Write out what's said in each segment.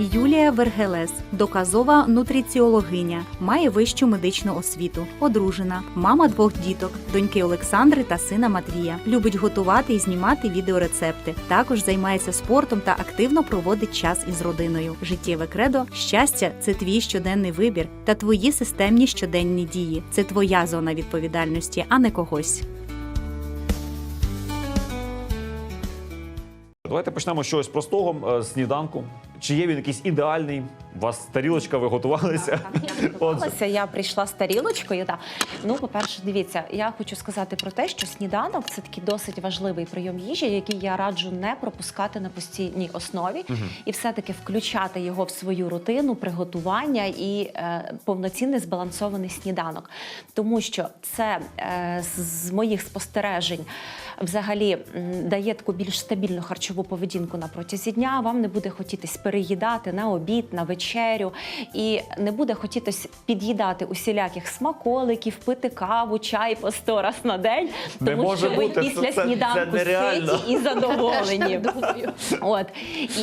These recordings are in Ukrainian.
Юлія Вергелес, доказова нутриціологиня, має вищу медичну освіту, одружена, мама двох діток, доньки Олександри та сина Матвія. Любить готувати і знімати відеорецепти. Також займається спортом та активно проводить час із родиною. Життєве кредо щастя це твій щоденний вибір та твої системні щоденні дії. Це твоя зона відповідальності, а не когось. Давайте почнемо з чогось простого е, з сніданку. Чи є він якийсь ідеальний? У вас тарілочка, ви готувалися? Я готувалася, я прийшла з тарілочкою. Да. Ну, по-перше, дивіться, я хочу сказати про те, що сніданок це такий досить важливий прийом їжі, який я раджу не пропускати на постійній основі і все-таки включати його в свою рутину приготування і е, повноцінний збалансований сніданок. Тому що це е, з моїх спостережень взагалі дає таку більш стабільну харчову поведінку на протязі дня. Вам не буде хотітись переїдати на обід, на вечерю, і не буде хотітись під'їдати усіляких смаколиків, пити каву, чай по сто раз на день, Не тому може що ви бути, після це- це сніданку нереально. ситі і задоволені. От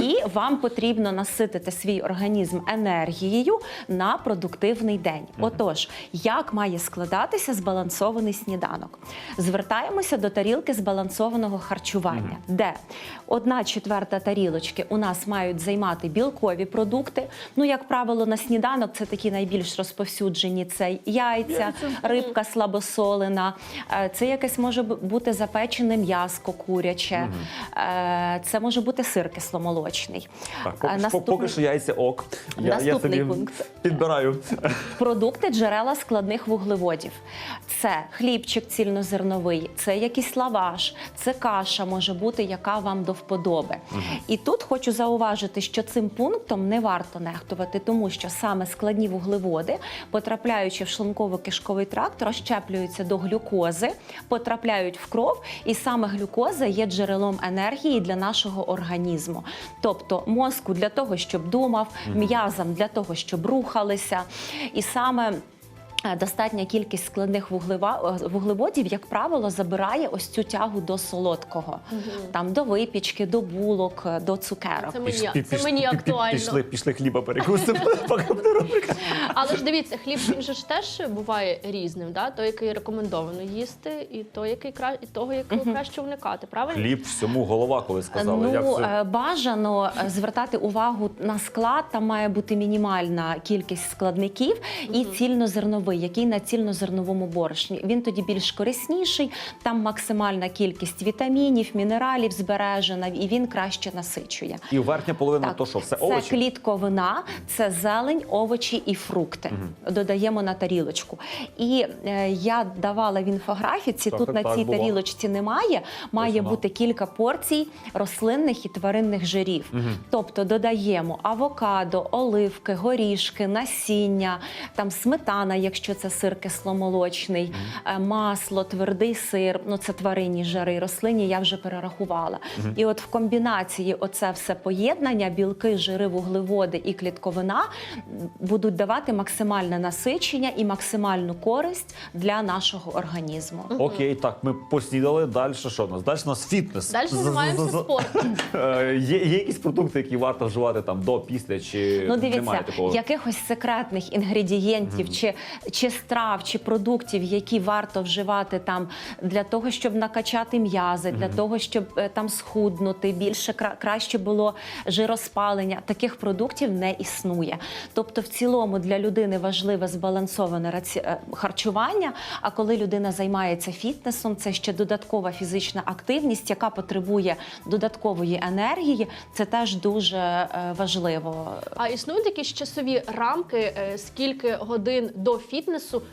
і вам потрібно наситити свій організм енергією на продуктивний день. Отож, як має складатися збалансований сніданок? Звертаємося до тарілки збалансованого харчування, де одна четверта тарілочки у нас мають займати білкові продукти. Ну, як правило, на сніданок це такі найбільш розповсюджені: це яйця, рибка слабосолена, е, це якесь може бути запечене м'яско куряче, е, це може бути сир кисломолочний. Так, Е, поки, що- наступний- поки що яйця ок. Я, я Наступний собі пункт. підбираю. Продукти джерела складних вуглеводів. Це хлібчик цільнозерновий, це якийсь лаваш, це каша може бути, яка вам до вподоби. І тут хочу зауважити, що цим пунктом не варто нехтувати, тому що саме складні вуглеводи, потрапляючи в шлунково-кишковий тракт, розщеплюються до глюкози, потрапляють в кров, і саме глюкоза є джерелом енергії для нашого організму. Тобто мозку для того, щоб думав, м'язам для того, щоб рухалися. І саме Достатня кількість складних вуглева- е, вуглеводів, як правило, забирає ось цю тягу до солодкого, там до випічки, до булок, е, до цукерок. Це мені, Піш- це мені актуально. Пішли, пішли хліба перекусимо. Але ж дивіться, хліб він же ж теж буває різним, да? той, який рекомендовано їсти, і той, який кра... і того, якого краще уникати. Правильно? Хліб всьому голова, коли сказали. Як Ну, це? е, бажано е, звертати увагу на склад. Там має бути мінімальна кількість складників і цільнозерновий, який на цільнозерновому борошні. Він тоді більш корисніший. Там максимальна кількість вітамінів, мінералів збережена, і він краще насичує. І верхня половина, то що, все це овочі? клітковина, це зелень, овочі і фрукти. Додаємо на тарілочку. І е, я давала в інфографіці. Так, тут так, на так, цій була. тарілочці немає. Має вона. бути кілька порцій рослинних і тваринних жирів. Тобто додаємо авокадо, оливки, горішки, насіння, там сметана, якщо це сир кисломолочний, е, масло, твердий сир. Ну це тваринні жири, рослинні я вже перерахувала. І от в комбінації оце все поєднання, білки, жири, вуглеводи і клітковина будуть давати максимальне насичення і максимальну користь для нашого організму. Окей, так, ми поснідали. Далі що в нас? Далі у нас фітнес. Далі займаємося спортом. Є, якісь продукти, які варто вживати там до, після, чи Ну, немає дивіться, такого? якихось секретних інгредієнтів чи, чи страв, чи продуктів, які варто вживати там для того, щоб накачати м'язи, для того, щоб е, там схуднути, більше кра- краще було жироспалення. Таких продуктів не існує. Тобто, в цілому для людини важливе збалансоване раці... е, харчування. А коли людина займається фітнесом, це ще додаткова фізична активність, яка потребує додаткової енергії. Це теж дуже е, важливо. А існують якісь часові рамки, е, скільки годин до фітнесу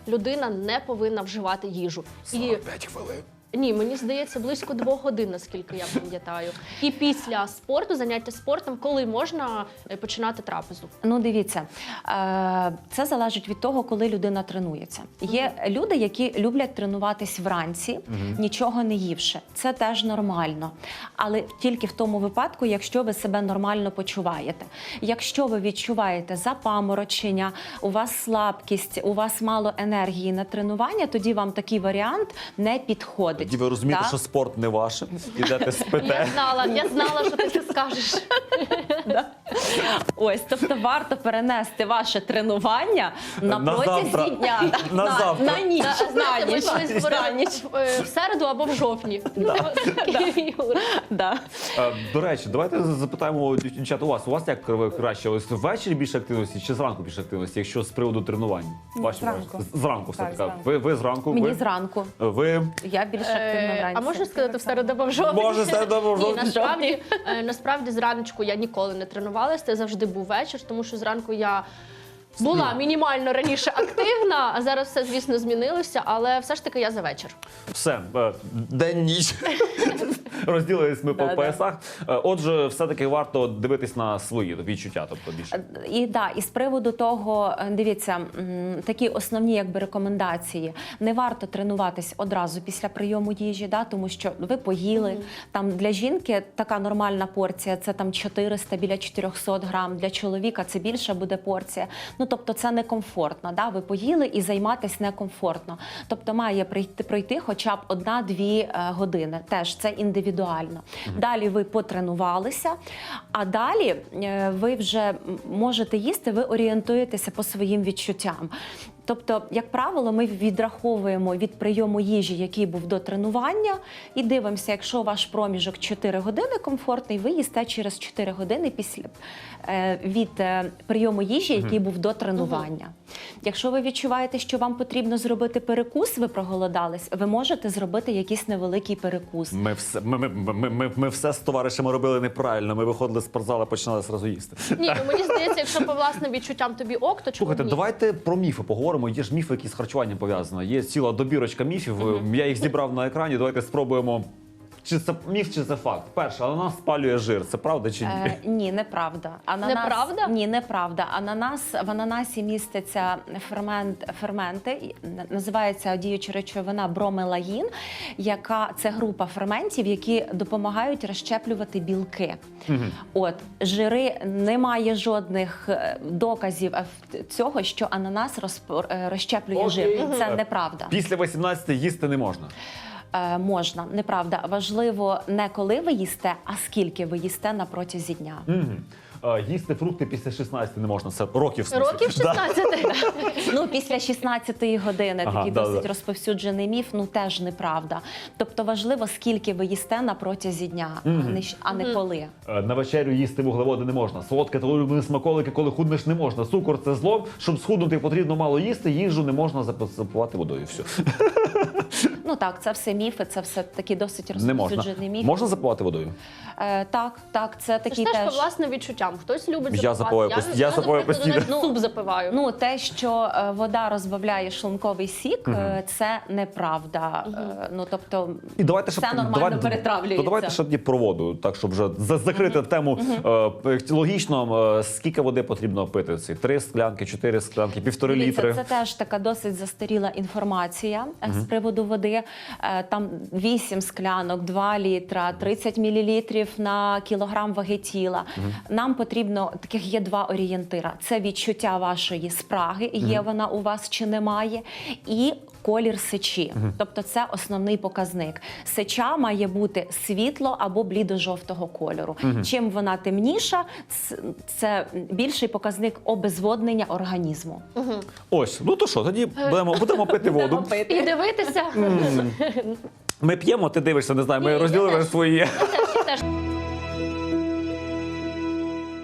людина не повинна вживати їжу. І хвилин. Ні, мені здається, близько двох годин, наскільки я пам'ятаю. І після спорту, заняття спортом, коли можна е, починати трапезу. Ну, дивіться, е, це залежить від того, коли людина тренується. Є люди, які люблять тренуватись вранці, нічого не ївши. Це теж нормально. Але тільки в тому випадку, якщо ви себе нормально почуваєте. Якщо ви відчуваєте запаморочення, у вас слабкість, у вас мало енергії на тренування, тоді вам такий варіант не підходить. Тоді ви розумієте, Так? що спорт не ваше, ідете Я спите. знала, я знала, що ти це скажеш. Ось, тобто варто перенести ваше тренування на, На протязі завтра. дня. На завтра. на ніч. На Знаєте, ми ніч. колись На говорили ніч. е, в середу або в жовтні. Такий Юра. Да. Е, До речі, давайте запитаємо дівчат у вас. У вас як ви краще? Ось ввечері більше активності чи зранку більше активності, якщо з приводу тренувань? Ваші зранку. враження? З- Зранку все Так, таки. зранку. Ви, ви зранку. Мені ви, зранку. ви Я більш активна Е, вранці. А можна сказати в середу в жовтні? може в Ні, жовтні? насправді, е, насправді зранку я ніколи не тренувалася, це завжди був вечір, тому що зранку я була мінімально раніше активна, а зараз все, звісно, змінилося, але все ж таки я за вечір. все е, день ніч. Розділились ми по поясах. Е, Отже, все-таки варто дивитись на свої відчуття, тобто більше. І да, і з приводу того, е, дивіться, м, такі основні якби рекомендації. Не варто тренуватись одразу після прийому їжі, да, тому що ви поїли. Там для жінки така нормальна порція це там 400 біля 400 грам. Для чоловіка це більша буде порція. Ну тобто це некомфортно. Да? Ви поїли і займатися некомфортно. Тобто має прийти пройти хоча б одна-дві е, години. Теж це індивідуально. Далі ви потренувалися, а далі е, ви вже можете їсти, ви орієнтуєтеся по своїм відчуттям. Тобто, як правило, ми відраховуємо від прийому їжі, який був до тренування, і дивимося, якщо ваш проміжок 4 години комфортний, ви їсте через 4 години після е, від е, прийому їжі, який був до тренування. Якщо ви відчуваєте, що вам потрібно зробити перекус, ви проголодались, ви можете зробити якийсь невеликий перекус. Ми все, ми, ми, ми, ми, ми все з товаришами робили неправильно. Ми виходили з спортзалу, починали зразу їсти. Ні, ну мені здається, якщо по власним відчуттям тобі ок, то чому Слухайте, ні? давайте про міфи поговоримо. Є ж міфи, які з харчуванням пов'язані. Є ціла добірочка міфів. Я їх зібрав на екрані. Давайте спробуємо. Чи це міф, чи це факт? Перше, ананас спалює жир. Це правда чи ні? Е, ні, неправда. Ананас, Неправда? Ні, неправда. Ананас в ананасі міститься фермент, ферменти, називається діюча речовина бромелагін, яка це група ферментів, які допомагають розщеплювати білки. От жири немає жодних е, доказів е, цього, що ананас розпор- е, розщеплює жир. Це неправда. Після 18 їсти не можна. Е, можна, неправда. Важливо не коли ви їсте, а скільки ви їсте на протязі дня. Е, Їсти фрукти після 16 не можна. Це років в смислі. Років Да. 16? Ну, після 16-ї години Ага, такий да, досить да. розповсюджений міф, ну теж неправда. Тобто важливо, скільки ви їсте на протязі дня, а не, а не коли. Е, На вечерю їсти вуглеводи не можна. Солодке та улюблені смаколики, коли худнеш, не можна. Цукор це зло. Щоб схуднути, потрібно мало їсти. Їжу не можна запивати водою. Все Ну так, це все міфи, це все такі досить не можна. розповсюджений міф. Можна запивати водою? Е, так, так, це Це такі ж теж теж. по власним відчуттям. Хтось любить Я запивати. запиваю пост- я запиваю наприклад, постійно. навіть суп запиваю. Ну, те, що е, вода розбавляє шлунковий сік, е, це неправда. Е, Ну тобто, І давайте ще Все нормально давайте, перетравлюється. То давайте ще тоді про воду, так щоб вже за- закрити тему е, логічно. е, скільки води потрібно пити? Ці три склянки, чотири склянки, півтори Дивіться, літри. Це теж така досить застаріла інформація е, з приводу води. Е, Там 8 склянок, 2 літра, 30 мл на кілограм ваги тіла. Нам потрібно таких є два орієнтира: це відчуття вашої спраги, є вона у вас чи немає, і колір сечі. Тобто це основний показник. Сеча має бути світло або блідо-жовтого кольору. Чим вона темніша, це більший показник обезводнення організму. Ось, ну то що, тоді будемо, будемо пити воду. І дивитися. Ми п'ємо, ти дивишся, не знаю, ми розділили свої.